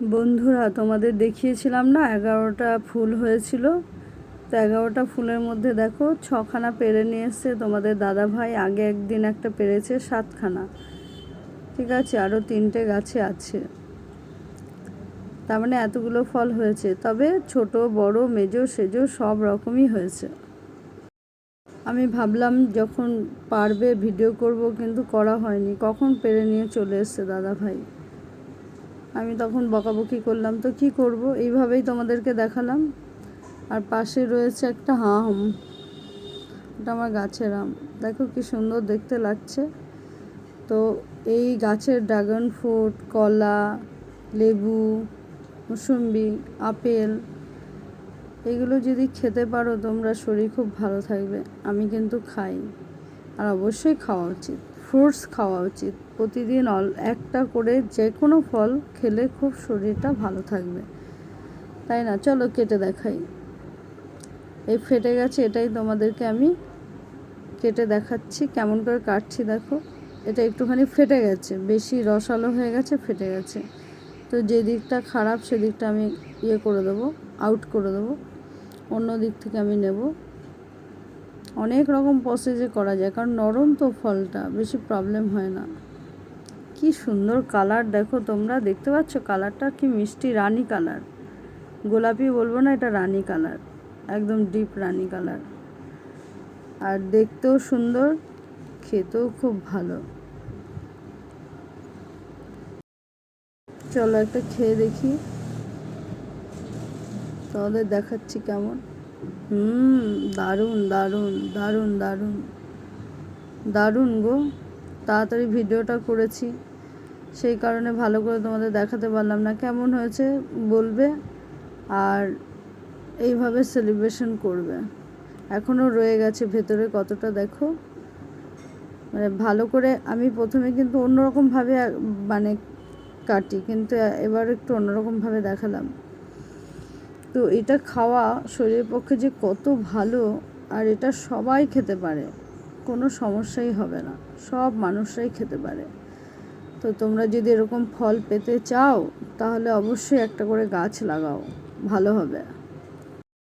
বন্ধুরা, তোমাদের দেখিয়েছিলাম না, এগারোটা ফুল হয়েছিল। তো এগারোটা ফুলের মধ্যে দেখো, ছখানা পেরে নিয়ে এসছে তোমাদের দাদা ভাই আগে একদিন একটা পেরেছে, সাতখানা। ঠিক আছে আরও তিনটে গাছে আছে। তার মানে এতগুলো ফল হয়েছে। তবে ছোট, বড়, মেজো, সেজো সব রকমই হয়েছে। আমি ভাবলাম যখন পারবে, ভিডিও করব, কিন্তু করা হয়নি। কখন পেরে নিয়ে চলে এসছে দাদা ভাই আমি তখন বকাবকি করলাম, তো কি করব? এইভাবেই তোমাদেরকে দেখালাম। আর পাশে রয়েছে একটা হাম ওটা আমার গাছের আম। দেখো কি সুন্দর দেখতে লাগছে। তো এই গাছের ড্রাগন ফ্রুট কলা, লেবু, মুসুম্বি, আপেল, এগুলো যদি খেতে পারো তোমরা শরীর খুব ভালো থাকবে। আমি কিন্তু খাই। আর অবশ্যই খাওয়া উচিত। ফ্রুটস খাওয়া উচিত। প্রতিদিন অল, একটা করে যে কোনো ফল খেলে খুব শরীরটা ভালো থাকবে। তাই না? চলো কেটে দেখাই। এই ফেটে গেছে, এটাই তোমাদেরকে আমি কেটে দেখাচ্ছি। কেমন করে কাটছি দেখো। এটা একটুখানি ফেটে গেছে। বেশি রসালো হয়ে গেছে, ফেটে গেছে। তো যে দিকটা খারাপ, সেদিকটা আমি ইয়ে করে দেবো আউট করে দেবো। অন্য দিক থেকে আমি নেব। অনেক রকম প্রসেসে করা যায়, কারণ নরম তো ফলটা, বেশি প্রবলেম হয় না। কি সুন্দর কালার দেখো তোমরা দেখতে পাচ্ছ কালারটা কি মিষ্টি রানী কালার গোলাপি বলব না, এটা রানী কালার একদম ডিপ রানী কালার আর দেখতেও সুন্দর, খেতেও খুব ভালো। চলো একটা খেয়ে দেখি, তোমাদের দেখাচ্ছি কেমন। হুম, দারুণ দারুণ দারুণ দারুণ। দারুণ গো, তাড়াতাড়ি ভিডিওটা করেছি। সেই কারণে ভালো করে তোমাদের দেখাতে পারলাম না, কেমন হয়েছে বলবে? আর এইভাবে সেলিব্রেশন করবে। এখনও রয়ে গেছে ভেতরে কতটা দেখো। মানে ভালো করে আমি প্রথমে কিন্তু অন্যরকমভাবে মানে কাটি, কিন্তু এবার একটু অন্যরকমভাবে দেখালাম। তো এটা খাওয়া শরীরের পক্ষে যে কত ভালো, আর এটা সবাই খেতে পারে, কোনো সমস্যাই হবে না। সব মানুষরাই খেতে পারে। তো তোমরা যদি এরকম ফল পেতে চাও, তাহলে অবশ্যই একটা করে গাছ লাগাও, ভালো হবে।